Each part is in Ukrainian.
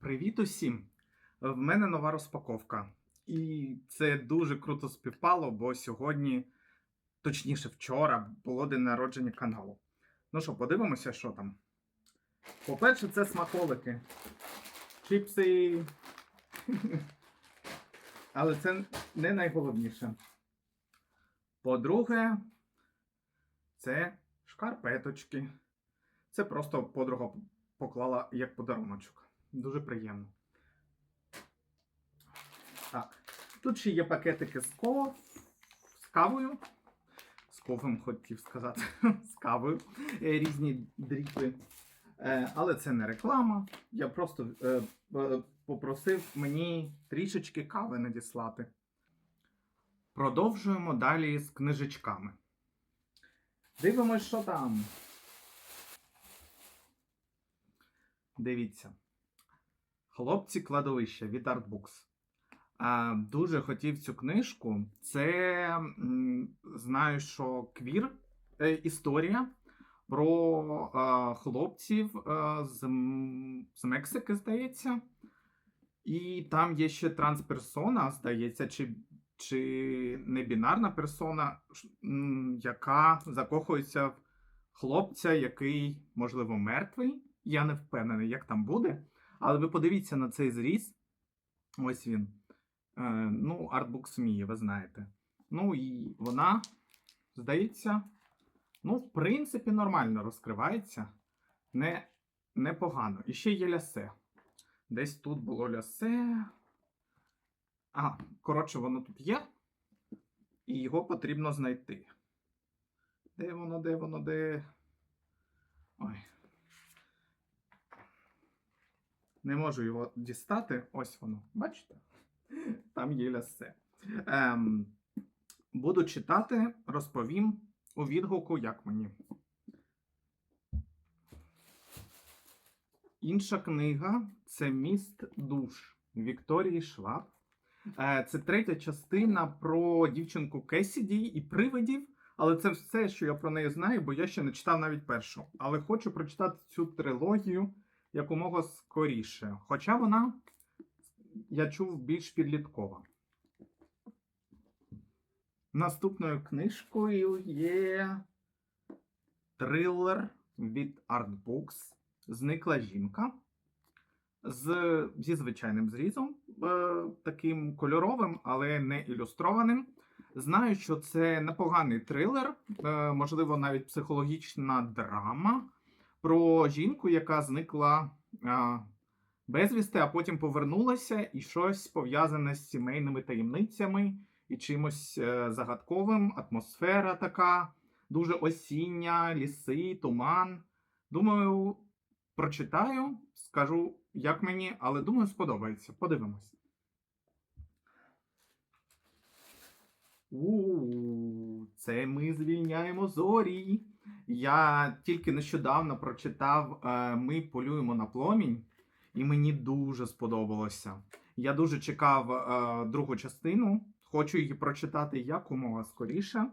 Привіт усім! В мене нова розпаковка. І це дуже круто співпало, бо сьогодні, точніше, вчора, було день народження каналу. Ну що, подивимося, що там. По-перше, це смаколики. Чіпси. Але це не найголовніше. По-друге, це шкарпеточки. Це просто подруга поклала як подаруночок. Дуже приємно. Так. Тут ще є пакетики з ко... з кавою. З кофем хотів сказати. з кавою. Е, Різні дріпи. Е, Але це не реклама. Я просто е, попросив мені трішечки кави надіслати. Продовжуємо далі з книжечками. Дивимось, що там. Дивіться. Хлопці кладовища від Artbooks. А, Дуже хотів цю книжку. Це знаю, що квір е, історія про хлопців з, з Мексики, здається. І там є ще трансперсона, здається, чи, чи небінарна персона, яка закохується в хлопця, який, можливо, мертвий. Я не впевнений, як там буде. Але ви подивіться на цей зріз. Ось він. Е, ну, артбук Смії, ви знаєте. Ну і вона, здається, ну, в принципі, нормально розкривається. Не, непогано. І ще є лясе. Десь тут було лясе. А, коротше, воно тут є. І його потрібно знайти. Де воно, де воно, де. Ой. Не можу його дістати. Ось воно. Бачите? Там є лясе. Ем, буду читати, розповім у відгуку, як мені. Інша книга це Міст душ Вікторії Шваб. Е, Це третя частина про дівчинку Кесіді і привидів. Але це все, що я про неї знаю, бо я ще не читав навіть першу. Але хочу прочитати цю трилогію якомога скоріше. Хоча вона, я чув, більш підліткова. Наступною книжкою є трилер від Artbooks Зникла жінка. З, зі звичайним зрізом, е, таким кольоровим, але не ілюстрованим. Знаю, що це непоганий трилер, е, можливо, навіть психологічна драма про жінку, яка зникла а, безвісти, а потім повернулася, і щось пов'язане з сімейними таємницями і чимось е, загадковим. Атмосфера така, дуже осіння, ліси, туман. Думаю, прочитаю, скажу, як мені, але думаю, сподобається. Подивимось. У, це ми звільняємо зорі. Я тільки нещодавно прочитав е, Ми полюємо на пломінь, і мені дуже сподобалося. Я дуже чекав е, другу частину. Хочу її прочитати якомога скоріше.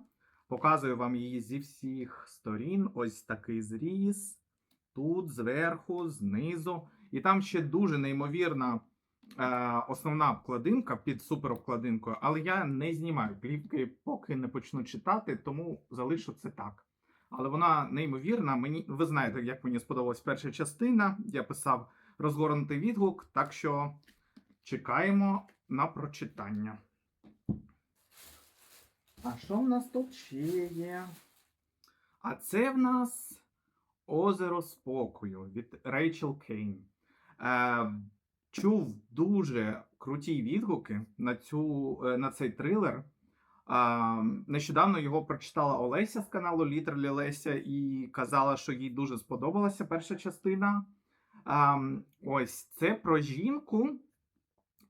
Показую вам її зі всіх сторін. Ось такий зріз. Тут, зверху, знизу. І там ще дуже неймовірна е, основна обкладинка під суперобкладинкою, але я не знімаю плівки, поки не почну читати, тому залишу це так. Але вона неймовірна. Мені ви знаєте, як мені сподобалась перша частина. Я писав розгорнутий відгук, так що чекаємо на прочитання. А що в нас тут ще є? А це в нас Озеро спокою від Рейчел Кейн. Е, чув дуже круті відгуки на, цю, е, на цей трилер. А, нещодавно його прочитала Олеся з каналу Літерлі Леся і казала, що їй дуже сподобалася перша частина. А, ось це про жінку,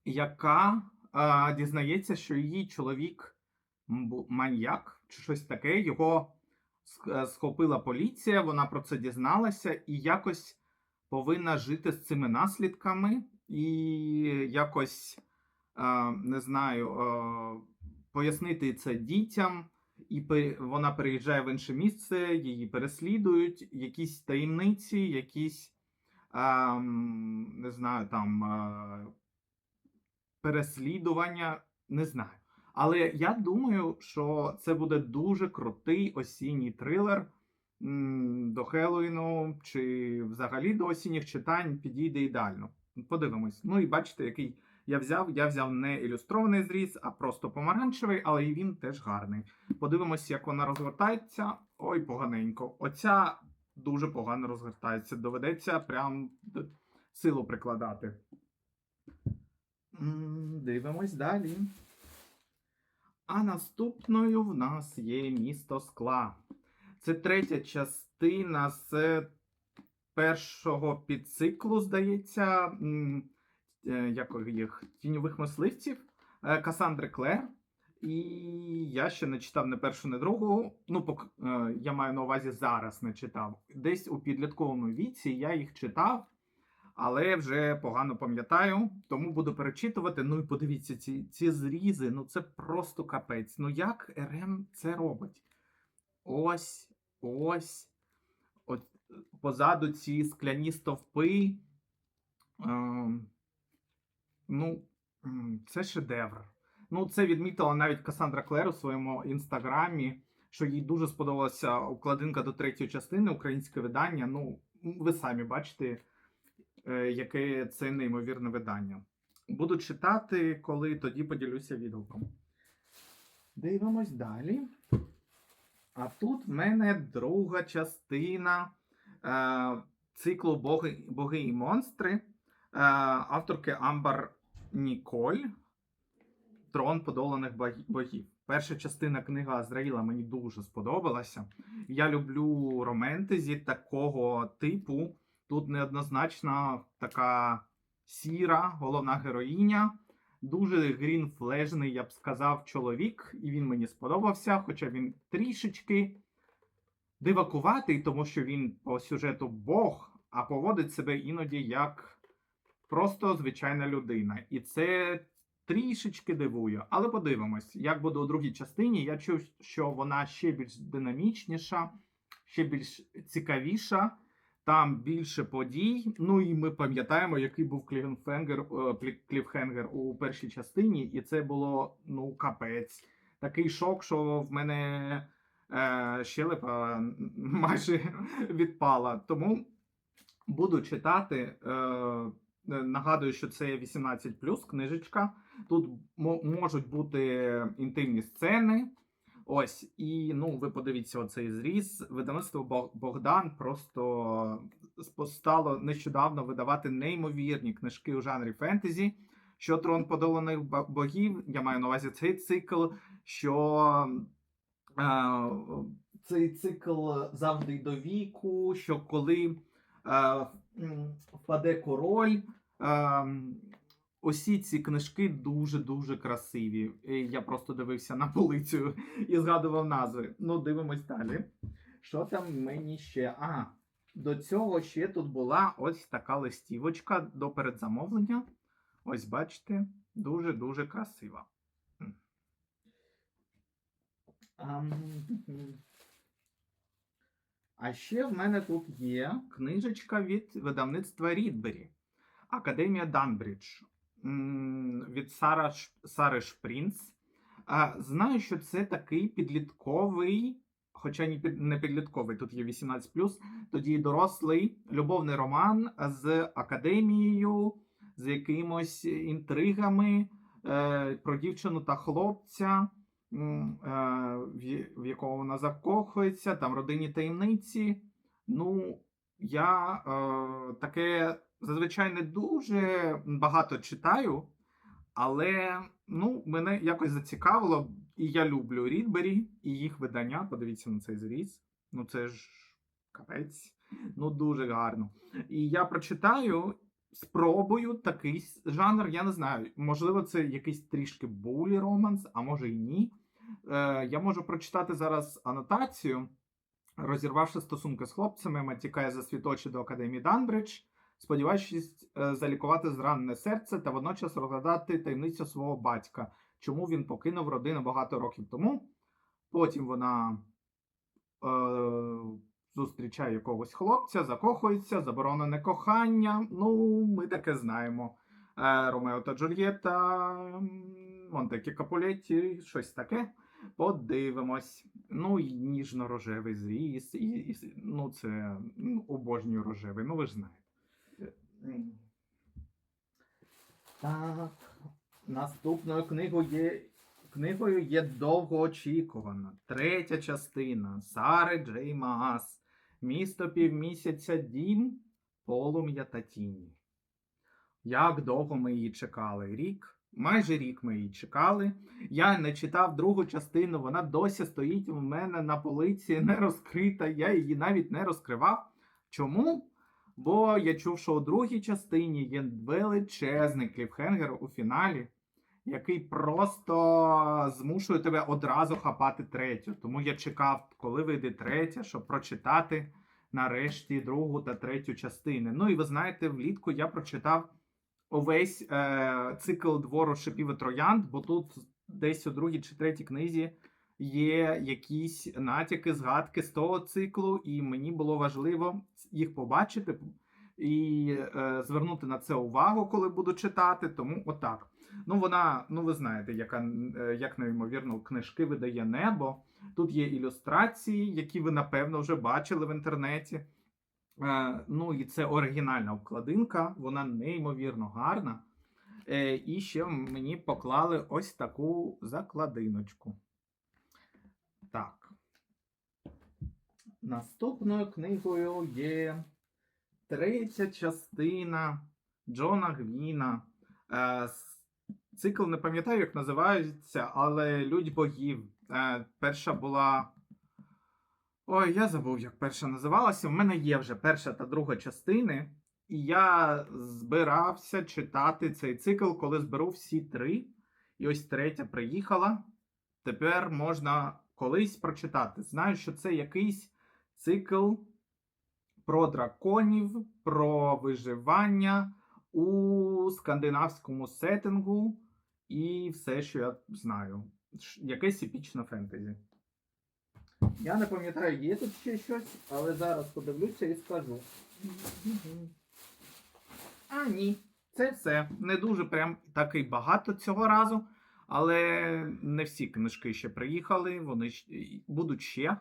яка а, дізнається, що її чоловік маньяк чи щось таке. Його е, схопила поліція, вона про це дізналася і якось повинна жити з цими наслідками, і якось е, не знаю, е, пояснити це дітям. І вона переїжджає в інше місце, її переслідують, якісь таємниці, якісь ем, не знаю, там е, переслідування, не знаю. Але я думаю, що це буде дуже крутий осінній трилер до Хеллоїну чи взагалі до осінніх читань підійде ідеально. Подивимось. Ну і бачите, який я взяв. Я взяв не ілюстрований зріз, а просто помаранчевий, але і він теж гарний. Подивимось, як вона розгортається. Ой, поганенько. Оця дуже погано розгортається. Доведеться прям силу прикладати. Дивимось далі. А наступною в нас є місто скла. Це третя частина з першого підциклу, здається, як їх тіньових мисливців е, Касандри Клер. І я ще не читав не першу, не другу. Ну, пок... е, я маю на увазі зараз не читав. Десь у підлітковому віці я їх читав, але вже погано пам'ятаю, тому буду перечитувати. Ну і подивіться, ці, ці зрізи, ну це просто капець. Ну як РМ це робить? Ось, ось. От, е, позаду ці скляні стовпи. Ем, ну, це шедевр. Ну, це відмітила навіть Касандра Клер у своєму інстаграмі, що їй дуже сподобалася обкладинка до третьої частини, українське видання. Ну, ви самі бачите, е, яке це неймовірне видання. Буду читати, коли тоді поділюся відгуком. Дивимось далі. А тут в мене друга частина е, циклу Боги, Боги і монстри е, авторки Амбар Ніколь. Трон подоланих богів. Перша частина книги Азраїла мені дуже сподобалася. Я люблю романтезі такого типу. Тут неоднозначна така сіра, головна героїня. Дуже грінфлежний, я б сказав, чоловік, і він мені сподобався, хоча він трішечки дивакуватий, тому що він по сюжету Бог, а поводить себе іноді як просто звичайна людина. І це трішечки дивує. Але подивимось, як буде у другій частині. Я чув, що вона ще більш динамічніша, ще більш цікавіша. Там більше подій. Ну і ми пам'ятаємо, який був кліфхенгер, е, кліфхенгер у першій частині, і це було ну капець. Такий шок, що в мене е, щелепа майже відпала. Тому буду читати. Е, нагадую, що це 18 книжечка. Тут мо- можуть бути інтимні сцени. Ось, і ну, ви подивіться оцей зріз. Видавництво Богдан просто стало нещодавно видавати неймовірні книжки у жанрі фентезі. Що трон подоланих богів, я маю на увазі цей цикл, що е, цей цикл завжди до віку, що коли е, впаде король. Е, Усі ці книжки дуже-дуже красиві. Я просто дивився на полицю і згадував назви. Ну, дивимось далі. Що там мені ще? А, до цього ще тут була ось така листівочка до передзамовлення. Ось бачите, дуже-дуже красива. А ще в мене тут є книжечка від видавництва Рідбері. Академія Данбридж від Сара, Сари Шпрінц. Знаю, що це такий підлітковий, хоча не підлітковий, тут є 18, тоді дорослий любовний роман з академією, з якимось інтригами е, про дівчину та хлопця, в, якого вона закохується, там родинні таємниці. Ну, я е, таке зазвичай не дуже багато читаю, але ну, мене якось зацікавило, і я люблю Рідбері і їх видання. Подивіться на цей зріз. Ну це ж капець. Ну, дуже гарно. І я прочитаю, спробую такий жанр. Я не знаю, можливо, це якийсь трішки булі романс, а може і ні. Е, я можу прочитати зараз анотацію. Розірвавши стосунки з хлопцями, Мет тікає за світочі до академії Данбридж, сподіваючись е, залікувати зранене серце та водночас розгадати таємницю свого батька, чому він покинув родину багато років тому. Потім вона е, зустрічає якогось хлопця, закохується, заборонене кохання. Ну, ми таке знаємо. Е, Ромео та Джульєта, Монтекі Капулетті, щось таке. Подивимось. Ну, і ніжно-рожевий зріс. І, і, ну, це ну, обожнюю рожевий, ну ви ж знаєте. Так, наступною книгою є, книгою є довгоочікувана. Третя частина Сари Джей Маас. Місто півмісяця дім, полум'я та тіні. Як довго ми її чекали? Рік? Майже рік ми її чекали. Я не читав другу частину, вона досі стоїть у мене на полиці, не розкрита. Я її навіть не розкривав. Чому? Бо я чув, що у другій частині є величезний кліфхенгер у фіналі, який просто змушує тебе одразу хапати третю. Тому я чекав, коли вийде третя, щоб прочитати нарешті другу та третю частини. Ну і ви знаєте, влітку я прочитав увесь е, цикл двору шипів і троянд, бо тут десь у другій чи третій книзі є якісь натяки, згадки з того циклу, і мені було важливо їх побачити і е, звернути на це увагу, коли буду читати. Тому отак. Ну, вона, ну ви знаєте, яка е, як неймовірно книжки видає небо. Тут є ілюстрації, які ви напевно вже бачили в інтернеті. Е, ну і це оригінальна обкладинка, вона неймовірно гарна. Е, і ще мені поклали ось таку закладиночку. Так. Наступною книгою є третя частина Джона Гвіна. Е, цикл не пам'ятаю, як називається, але Людь богів. Е, перша була. Ой, я забув, як перша називалася. У мене є вже перша та друга частини. І я збирався читати цей цикл, коли зберу всі три. І ось третя приїхала. Тепер можна колись прочитати. Знаю, що це якийсь цикл про драконів, про виживання у скандинавському сеттингу і все, що я знаю. Якесь епічне фентезі. Я не пам'ятаю, є тут ще щось, але зараз подивлюся і скажу. А, ні. Це все. Не дуже прям такий багато цього разу. Але не всі книжки ще приїхали, вони будуть ще.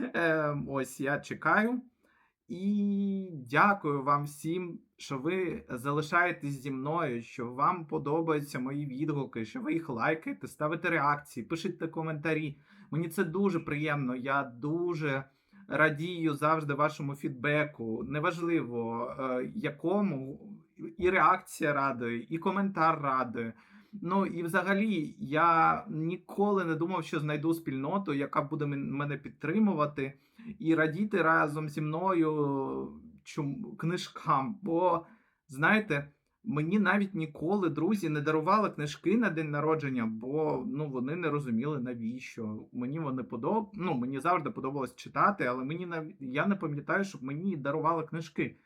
Е, ось я чекаю. І дякую вам всім, що ви залишаєтесь зі мною, що вам подобаються мої відгуки, що ви їх лайкаєте, ставите реакції, пишете коментарі. Мені це дуже приємно. Я дуже радію завжди вашому фідбеку. Неважливо е, якому, і реакція радує, і коментар радує. Ну і взагалі я ніколи не думав, що знайду спільноту, яка буде мене підтримувати і радіти разом зі мною чому, книжкам. Бо, знаєте, мені навіть ніколи друзі не дарували книжки на день народження, бо ну, вони не розуміли навіщо. Mені вони подоб... ну, мені завжди подобалось читати, але мені нав... я не пам'ятаю, щоб мені дарували книжки.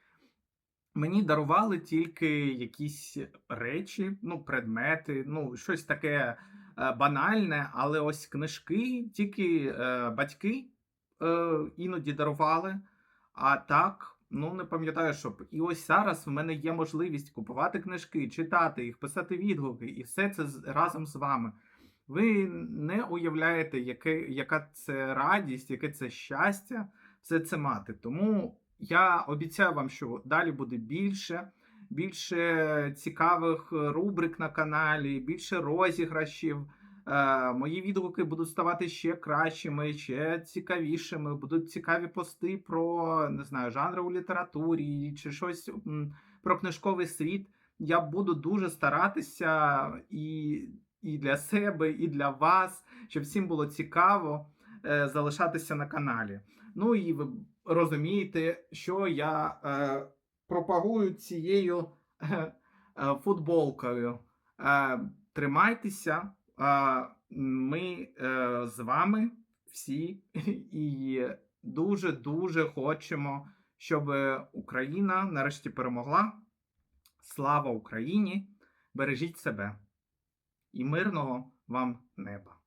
Мені дарували тільки якісь речі, ну, предмети, ну, щось таке е, банальне, але ось книжки тільки е, батьки е, іноді дарували. А так, ну не пам'ятаю, щоб. І ось зараз в мене є можливість купувати книжки, читати їх, писати відгуки, і все це разом з вами. Ви не уявляєте, яке, яка це радість, яке це щастя все це мати. Тому я обіцяю вам, що далі буде більше, більше цікавих рубрик на каналі, більше розіграшів. Е, мої відгуки будуть ставати ще кращими, ще цікавішими. Будуть цікаві пости про не знаю, жанри у літературі чи щось про книжковий світ. Я буду дуже старатися і, і для себе, і для вас, щоб всім було цікаво е, залишатися на каналі. Ну і ви розумієте, що я е, пропагую цією е, е, футболкою. Е, тримайтеся. А, Ми е, з вами всі і дуже дуже хочемо, щоб Україна нарешті перемогла. Слава Україні! Бережіть себе і мирного вам неба!